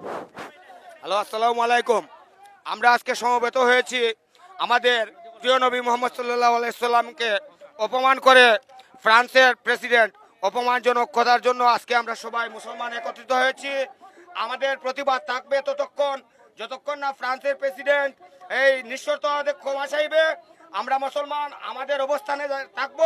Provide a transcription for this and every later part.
Hello, আসসালামু আলাইকুম। আমরা আজকে সমবেত হয়েছি আমাদের প্রিয় নবী মোহাম্মদ সাল্লাহ আলাইসাল্লামকে অপমান করে ফ্রান্সের প্রেসিডেন্ট অপমানজনক কথার জন্য আজকে আমরা সবাই মুসলমান একত্রিত হয়েছি। আমাদের প্রতিবাদ থাকবে ততক্ষণ, যতক্ষণ না ফ্রান্সের প্রেসিডেন্ট এই নিঃশর্তভাবে ক্ষমা চাইবে, আমরা মুসলমান আমাদের অবস্থানে থাকব।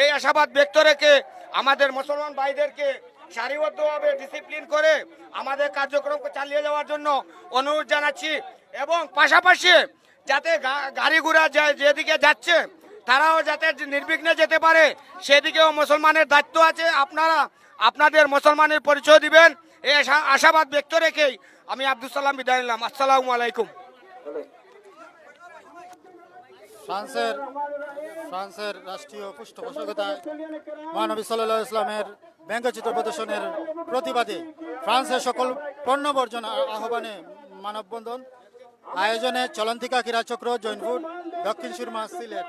এই আশাবাদ ব্যক্ত রেখে আমাদের মুসলমান ভাইদেরকে সারিবদ্ধভাবে ডিসিপ্লিন করে আমাদের কার্যক্রম চালিয়ে যাওয়ার জন্য অনুরোধ জানাচ্ছি। এবং পাশাপাশি যাতে গাড়ি ঘোড়া যেদিকে যাচ্ছে, তারাও যাতে নির্বিঘ্নে যেতে পারে, সেদিকেও মুসলমানের দায়িত্ব আছে। আপনারা, আপনাদের মুসলমানের পরিচয় দিবেন এই আশাবাদ ব্যক্ত রেখেই আমি আব্দুল সালাম বিদায় নিলাম। আসসালামু আলাইকুম। ফ্রান্সের ফ্রান্সের রাষ্ট্রীয় পৃষ্ঠপোষকতায় মহানবী সাল্লাহ ইসলামের ব্যঙ্গচিত্র প্রদর্শনের প্রতিবাদে ফ্রান্সের সকল পণ্য বর্জন আহ্বানে মানববন্ধন, আয়োজনে চলন্তিকা ক্রীড়াচক্র, জৈনপুর, দক্ষিণ সুরমা, সিলেট।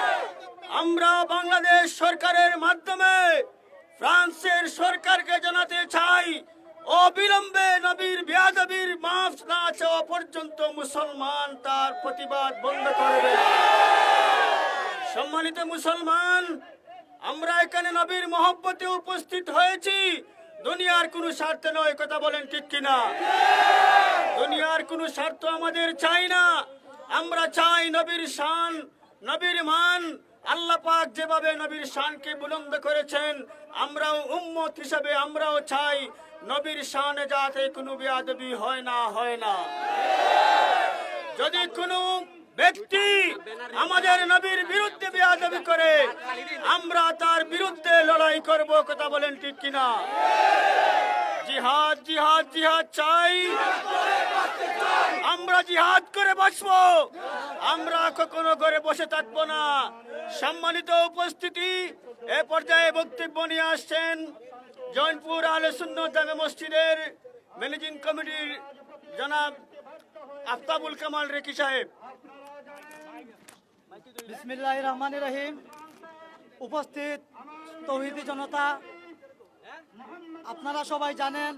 আমরা বাংলাদেশ সরকারের মাধ্যমে ফ্রান্সের সরকারকে জানাতে চাই, অবিলম্বে নবীর বেয়াদবির মাফ না চাওয়া পর্যন্ত মুসলমান তার প্রতিবাদ বন্ধ করবে। সম্মানিত মুসলমান, আমরা এখানে নবীর মহব্বতে উপস্থিত হয়েছি। দুনিয়ার কোনো স্বার্থে নয়, কথা বলেন ঠিক কিনা? দুনিয়ার কোনো স্বার্থ আমাদের চাই না। আমরা চাই নবীর শান, নবীর মান আল্লাহ পাক যেভাবে নবীর শানকে বুলন্দ করেছেন, আমরাও উম্মত হিসাবে আমরাও চাই নবীর শানে যাতে কোনো বেয়াদবি হয় না হয় না। যদি কোনো ব্যক্তি আমাদের নবীর বিরুদ্ধে বেয়াদবি করে, আমরা তার বিরুদ্ধে লড়াই করব, কথা বলেন ঠিক কিনা? জিহাদ জিহাদ জিহাদ চাই। জিহাদ করে বাঁচবো আমরা কখনো ঘরে বসে থাকব না। সম্মানিত উপস্থিতি, এ পর্যায়ে বক্তব্য নিয়ে আসছেন জয়নপুর সুন্নত জামে মসজিদের ম্যানেজিং কমিটির জনাব আফতাবুল কামাল রেকি সাহেব। বিসমিল্লাহ রহমান রহিম। উপস্থিত তৌহিদি জনতা, আপনারা সবাই জানেন,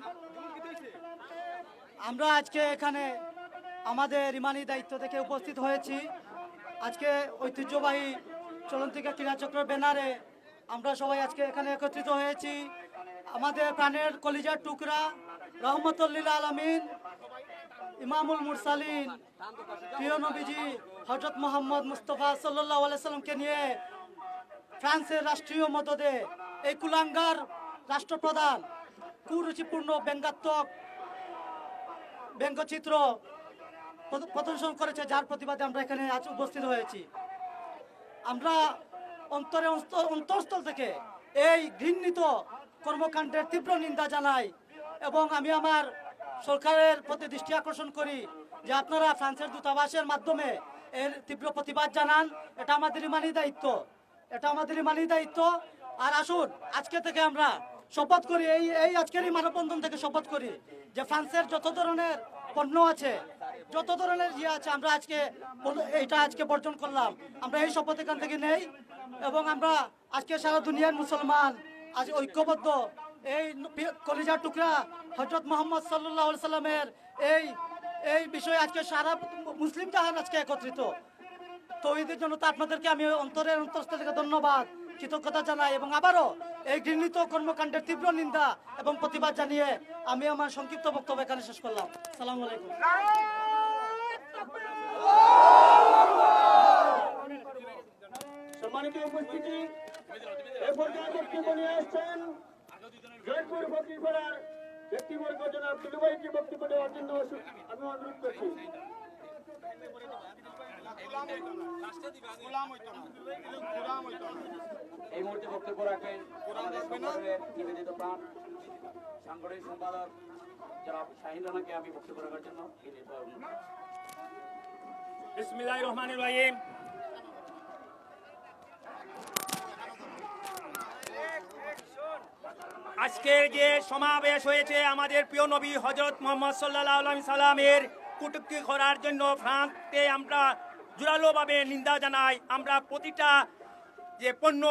আমরা আজকে এখানে আমাদের ইমানি দায়িত্ব থেকে উপস্থিত হয়েছি। আজকে ঐতিহ্যবাহী চলন্তিকা ক্রীড়াচক্র ব্যানারে আমরা সবাই আজকে এখানে একত্রিত হয়েছি। আমাদের প্রাণের কলিজার টুকরা রহমতুল্লিল আলমিন, ইমামুল মুরসালিন, প্রিয় নবীজি হজরত মোহাম্মদ মুস্তফা সাল্লাহ সাল্লামকে নিয়ে ফ্রান্সের রাষ্ট্রীয় মদদে এই কুলাঙ্গার রাষ্ট্রপ্রধান কুরুচিপূর্ণ ব্যঙ্গাত্মক ব্যঙ্গচিত্র প্রদর্শন করেছে, যার প্রতিবাদে আমরা এখানে আজ উপস্থিত হয়েছি। আমরা অন্তরে অন্ত- অন্তঃস্থল থেকে এই ঘৃণিত কর্মকাণ্ডের তীব্র নিন্দা জানাই এবং আমি আমার সরকারের প্রতি দৃষ্টি আকর্ষণ করি যে আপনারা ফ্রান্সের দূতাবাসের মাধ্যমে এর তীব্র প্রতিবাদ জানান। এটা আমাদের মানি দায়িত্ব। এটা আমাদের ইমানি দায়িত্ব। আর আসুন, আজকে থেকে আমরা শপথ করি, এই এই আজকের এই মানববন্ধন থেকে শপথ করি যে ফ্রান্সের যত ধরনের পণ্য আছে যত ধরনের ইয়ে আছে, আমরা আজকে এইটা আজকে বর্জন করলাম। আমরা এই শপথ এখান থেকে নেই এবং আমরা আজকে সারা দুনিয়ার মুসলমান, আজ ঐক্যবদ্ধ। এই কলিজার টুকরা হজরত মোহাম্মদ সাল্লাহ সাল্লামের এই এই বিষয়ে আজকে সারা মুসলিম জাহান আজকে একত্রিত। তৌহিদের জন্য তো আপনাদেরকে আমি অন্তরের অন্তঃস্থল থেকে ধন্যবাদ, কৃতজ্ঞতা জানাই এবং আবারও এই ঘৃণিত কর্মকাণ্ডের তীব্র নিন্দা এবং প্রতিবাদ জানিয়ে আমি আমার সংক্ষিপ্ত বক্তব্য এখানে শেষ করলাম। সালাম আলাইকুম। সম্মানিত উপস্থিতি, এ পর্যায়ে বক্তব্য নিয়ে আসছেন জয়পুর বকরিপাড়ার ব্যক্তিবর্গ জনাব দুলুবাইকে বক্তব্য দেওয়ার জন্য আমি অনুরোধ করছি এই মুহূর্তে বক্তব্য রাখেন নিবেদিত প্রাণ, সাংগঠনিক সম্পাদক যারা শাহিন আমি বক্তব্য রাখার জন্য। আজকের যে সমাবেশ হয়েছে, আমাদের প্রিয় নবী হজরত মোহাম্মদ সাল্লাহ সাল্লামের কুটুক্তি করার জন্য ফ্রান্সে আমরা জোরালোভাবে নিন্দা জানাই। আমরা প্রতিটা যে পণ্য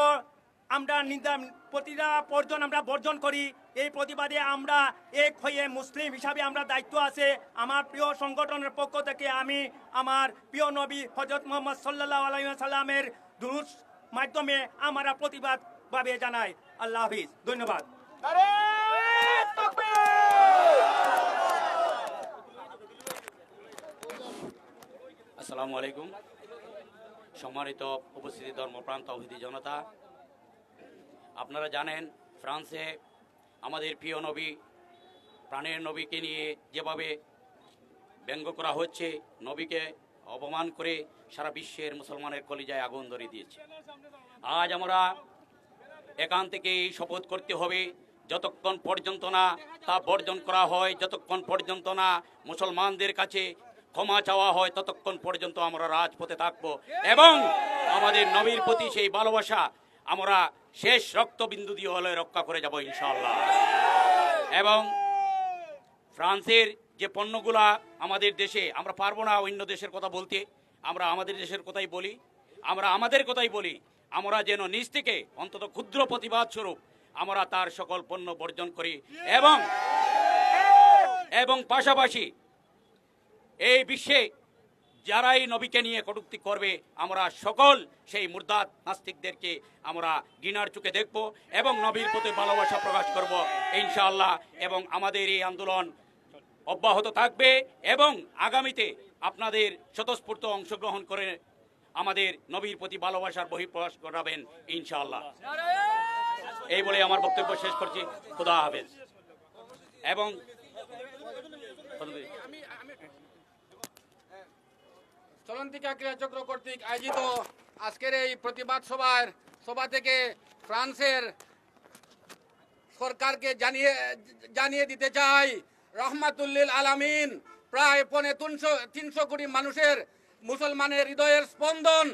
আমরা নিন্দা প্রতিটা বর্জন আমরা বর্জন করি। এই প্রতিবাদে আমরা এক হয়ে মুসলিম হিসাবে আমরা দায়িত্ব আছে। আমার প্রিয় সংগঠনের পক্ষ থেকে আমি আমার প্রিয় নবী হজরত মোহাম্মদ সাল্লাহ আলাইসাল্লামের দুরুস মাধ্যমে আমরা প্রতিবাদ ভাবে জানাই। আল্লাহ হাফিজ। ধন্যবাদ। আসসালামু আলাইকুম। সম্মানিত উপস্থিতি ধর্মপ্রাণ তৌহিদি জনতা, আপনারা জানেন ফ্রান্সে আমাদের প্রিয় নবী, প্রাণের নবীকে নিয়ে যেভাবে ব্যঙ্গ করা হচ্ছে, নবীকে অপমান করে সারা বিশ্বের মুসলমানের কলিজায় আগুন ধরিয়ে দিয়েছে। আজ আমরা এখান থেকেই শপথ করতে হবে, যতক্ষণ পর্যন্ত না তা বর্জন করা হয়, যতক্ষণ পর্যন্ত না মুসলমানদের কাছে ক্ষমা চাওয়া হয়, ততক্ষণ পর্যন্ত আমরা রাজপথে থাকব। এবং আমাদের নবীর প্রতি সেই ভালোবাসা আমরা শেষ রক্তবিন্দু দিয়ে হলে রক্ষা করে যাব ইনশাল্লাহ এবং ফ্রান্সের যে পণ্যগুলা আমাদের দেশে, আমরা পারব না অন্য দেশের কথা বলতে, আমরা আমাদের দেশের কথাই বলি, আমরা আমাদের কথাই বলি, আমরা যেন নিজ থেকে অন্তত ক্ষুদ্র প্রতিবাদ স্বরূপ আমরা তার সকল পণ্য বর্জন করি। এবং এবং পাশাপাশি এই বিশ্বে যারাই নবীকে নিয়ে কটূক্তি করবে, আমরা সকল সেই মুর্দাত নাস্তিকদেরকে আমরা ঘৃণার চোখে দেখব এবং নবীর প্রতি ভালোবাসা প্রকাশ করব, ইনশাআল্লাহ। এবং আমাদের এই আন্দোলন অব্যাহত থাকবে এবং আগামীতে আপনাদের স্বতঃস্ফূর্ত অংশগ্রহণ করে আমাদের নবীর প্রতি ভালোবাসার বহিঃপ্রকাশ করাবেন ইনশাআল্লাহ। এই বলে আমার বক্তব্য শেষ করছি। খুদা হাফেজ। এবং চলন্তিকা ক্রীড়া চক্র কর্তৃক আয়োজিত আজকের এই প্রতিবাদ সভার সভা থেকে ফ্রান্সের সরকারকে জানিয়ে জানিয়ে দিতে চাই। রহমাতুল্লিল আলামিন, প্রায় পনে তিনশো তিনশো কোটি মানুষের মুসলমানের হৃদয়ের স্পন্দন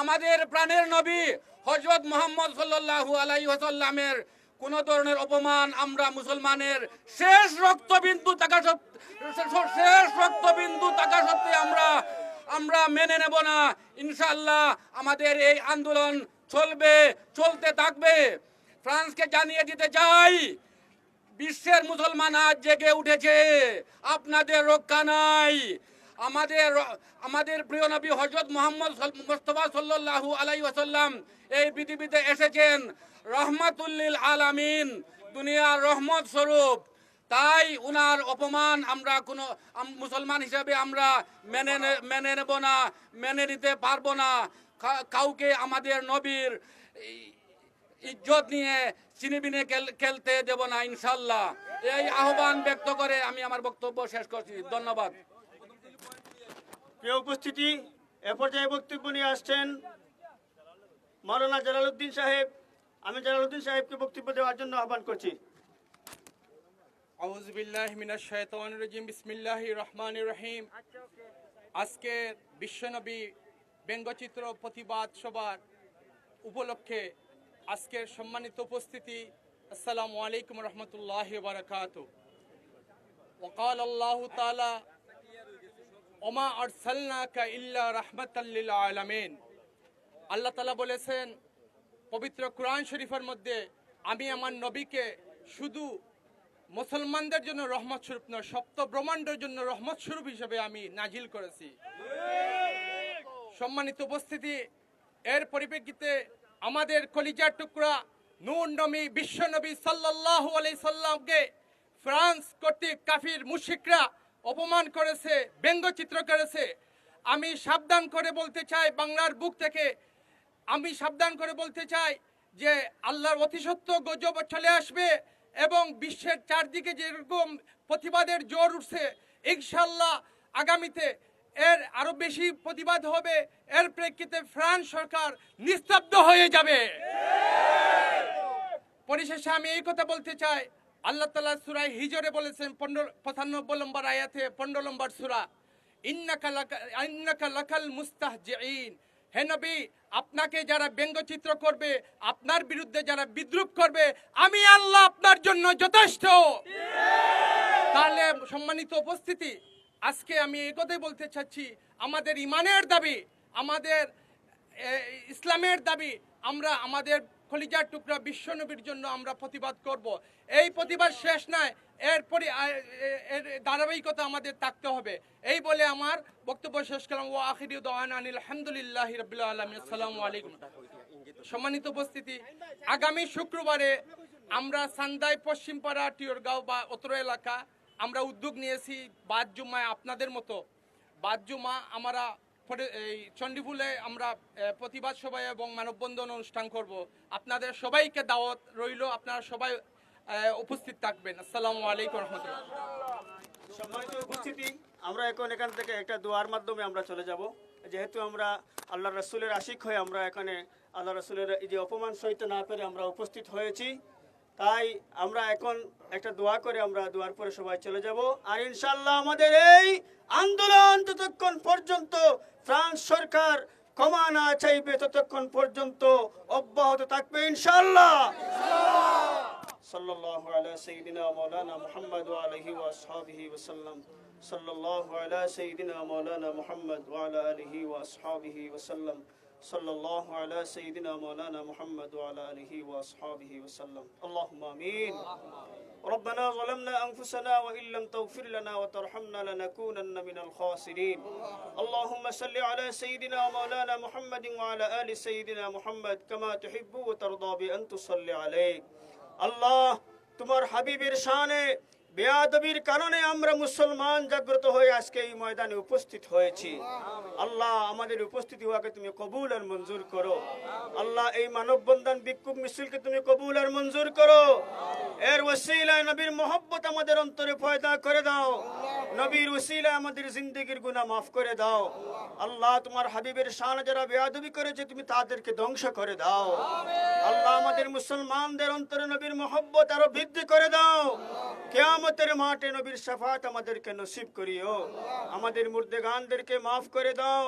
আমাদের প্রাণের নবী হজরত মোহাম্মদ সাল্লাল্লাহু আলাইহি ওয়াসাল্লামের কোন ধরনের অপমান আমরা মুসলমানের শেষ রক্তবিন্দু থাকা শেষ রক্তবিন্দু থাকা সত্ত্বে আমরা আমরা মেনে নেব না। ইনশাল্লাহ আমাদের এই আন্দোলন চলবে, চলতে থাকবে। ফ্রান্সকে জানিয়ে দিতে চাই, বিশ্বের মুসলমান আজ জেগে উঠেছে। আপনাদের রক্ষা নাই। আমাদের আমাদের প্রিয় নবী হজরত মোহাম্মদ মুস্তফা সাল্লাল্লাহু আলাই ওয়াসাল্লাম এই পৃথিবীতে এসেছেন। রহমাতুল্লিল আলামিন, দুনিয়ার রহমত স্বরূপ। তাই উনার অপমান আমরা কোনো মুসলমান হিসাবে আমরা মেনে মেনে নেব না, মেনে নিতে পারব না। কাউকে আমাদের নবীর ইজ্জত নিয়ে চিনিবিনে খেল- খেলতে দেব না, ইনশাল্লাহ। এই আহ্বান ব্যক্ত করে আমি আমার বক্তব্য শেষ করছি। ধন্যবাদ। উপস্থিতি, এ পর্যায়ে বক্তব্য নিয়ে আসছেন মাওলানা জালালউদ্দিন সাহেব। আমি জালালউদ্দিন সাহেবকে বক্তব্য দেওয়ার জন্য আহ্বান করছি। আউযু বিল্লাহি মিনাশ শাইতানির রাজিম বিসমিল্লাহির রহমানির রহিম আজকে বিশ্বনবী ব্যঙ্গচিত্র প্রতিবাদ সভার উপলক্ষে আজকের সম্মানিত উপস্থিতি আসসালামু আলাইকুম রহমতুল্লাহ বারাকাতু وقال الله تعالى ওমা আরসালনাকা ইল্লা রাহমাতাল লিল আলামিন আল্লাহ তাআলা বলেছেন পবিত্র কোরআন শরীফের মধ্যে আমি আমার নবীকে শুধু মুসলমানদের জন্য রহমত স্বরূপ নয়, সপ্ত ব্রহ্মাণ্ডের জন্য রহমত স্বরূপ হিসেবে আমি নাজিল করেছি। সম্মানিত উপস্থিতি, এর পরিপ্রেক্ষিতে আমাদের কলিজার টুকরা নূর নবী বিশ্ব নবী সাল্লাল্লাহু আলাইহি সাল্লামকে ফ্রান্স কর্তৃক কাফির মুশিকরা অপমান করেছে, ব্যঙ্গচিত্র করেছে। আমি সাবধান করে বলতে চাই, বাংলার বুক থেকে আমি সাবধান করে বলতে চাই যে আল্লাহর অতিসত্য গজব চলে আসবে। এবং বিশ্বের চারদিকে যেরকম প্রতিবাদের জোর উঠছে ইনশাল্লাহ আগামীতে এর আরও বেশি প্রতিবাদ হবে। এর প্রেক্ষিতে ফ্রান্স সরকার নিস্তব্ধ হয়ে যাবে। পরিশেষে আমি এই কথা বলতে চাই। আল্লাহ তালা সুরায় হিজরে বলেছেন, পনেরো, পঁচানব্বই নম্বর আয়াতে, পনেরো নম্বর সুরা, ইন্নাকা লাকা- ইন্নাকা লাকাল মুস্তাহজিঈন। হে নবী, আপনাকে যারা ব্যঙ্গচিত্র করবে, আপনার বিরুদ্ধে যারা বিদ্রুপ করবে, আমি আল্লাহ আপনার জন্য যথেষ্ট। তাহলে সম্মানিত উপস্থিতি, আজকে আমি এই কথাই বলতে চাচ্ছি, আমাদের ইমানের দাবি, আমাদের ইসলামের দাবি, আমরা আমাদের খলিজার টুকরা বিশ্বনবীর জন্য আমরা প্রতিবাদ করব। এই প্রতিবাদ শেষ নয় এর পরি আ- এ- এর ধারাবাহিকতা আমাদের থাকতে হবে। এই বলে আমার বক্তব্য শেষ করলাম। ও আখিরি আনিল আলহামদুলিল্লাহ রবিল আলমিন। আসসালামু আলাইকুম। সম্মানিত উপস্থিতি, আগামী শুক্রবারে আমরা সান্দাই পশ্চিমপাড়া টিয়রগাঁও বা অত্র এলাকা আমরা উদ্যোগ নিয়েছি। বাদ জুমায় আপনাদের মতো। বাদ জুমা আমরা এই চণ্ডীপুলে আমরা প্রতিবাদ সভা এবং মানববন্ধন অনুষ্ঠান করব। আপনাদের সবাইকে দাওয়াত রইল, আপনারা সবাই উপস্থিত থাকবেন। আসসালামু আলাইকুম রহমতুল্লাহ। উপস্থিতি, আমরা এখন এখান থেকে একটা দোয়ার মাধ্যমে আমরা চলে যাব। যেহেতু আমরা আল্লাহ রসুলের আশিক হয়ে আমরা এখানে আল্লাহ রসুলের এই যে অপমান সহিত না পেরে আমরা উপস্থিত হয়েছি তাই আমরা এখন একটা দোয়া করে আমরা দোয়ার পরে সবাই চলে যাব আর ইনশাল্লাহ আমাদের এই আন্দোলন ততক্ষণ পর্যন্ত ফ্রান্স সরকার ক্ষমা না চাইবে ততক্ষণ পর্যন্ত অব্যাহত থাকবে ইনশাল্লাহ صلى الله على سيدنا مولانا محمد وعليه وأصحابه وسلم صلى الله على سيدنا مولانا محمد وعلى آله وأصحابه وسلم صلى الله على سيدنا مولانا محمد وعلى آله وأصحابه وسلم. اللهم آمين. ربنا ظلمنا أنفسنا وإن لم تغفر لنا وترحمنا لنكونن من الخاسرين. اللهم صل على سيدنا مولانا محمد وعلى آل سيدنا محمد كما تحب وترضى بأن تصلي عليه. الله تمر حبيب رشانه বেয়াদবির কারণে আমরা মুসলমান জাগ্রত হয়ে আজকে এই ময়দানে উপস্থিত হয়েছি। আল্লাহ আমাদের উপস্থিতি হওয়াকে তুমি কবুল আর মঞ্জুর করো। আল্লাহ এই মানববন্ধন বিক্ষোভ মিছিলকে তুমি কবুল আর মঞ্জুর করো। এর ওসিলায় নবীর মোহব্বত আমাদের অন্তরে পয়দা করে দাও। নবীর ওসিলায় আমাদের জিন্দগির গুনাহ মাফ করে দাও। আল্লাহ তোমার হাবিবের শান যারা বেয়াদবি করেছে, তুমি তাদেরকে ধ্বংস করে দাও। আল্লাহ আমাদের মুসলমানদের অন্তরে নবীর মোহব্বত আরও বৃদ্ধি করে দাও। কেয়ামতের মাঠে নবীর শাফাত আমাদেরকে নসিব করিও আমাদের মুর্দেগানদেরকে মাফ করে দাও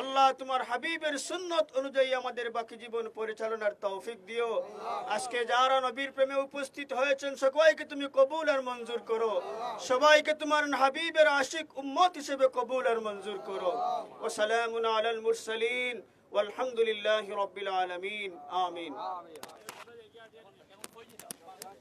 আল্লাহ তোমার হাবিবের সুন্নত অনুযায়ী আমাদের বাকি জীবন পরিচালনার তৌফিক দিও আজকে যারা নবীর প্রেমে উপস্থিত হয়েছেন সবাইকে তুমি কবুল আর মঞ্জুর করো সবাইকে তোমার হাবিবের আশিক উম্মত হিসেবে কবুল আর মঞ্জুর করো ও সালামুন আলাল মুরসালিন والحمد لله رب العالمين آمين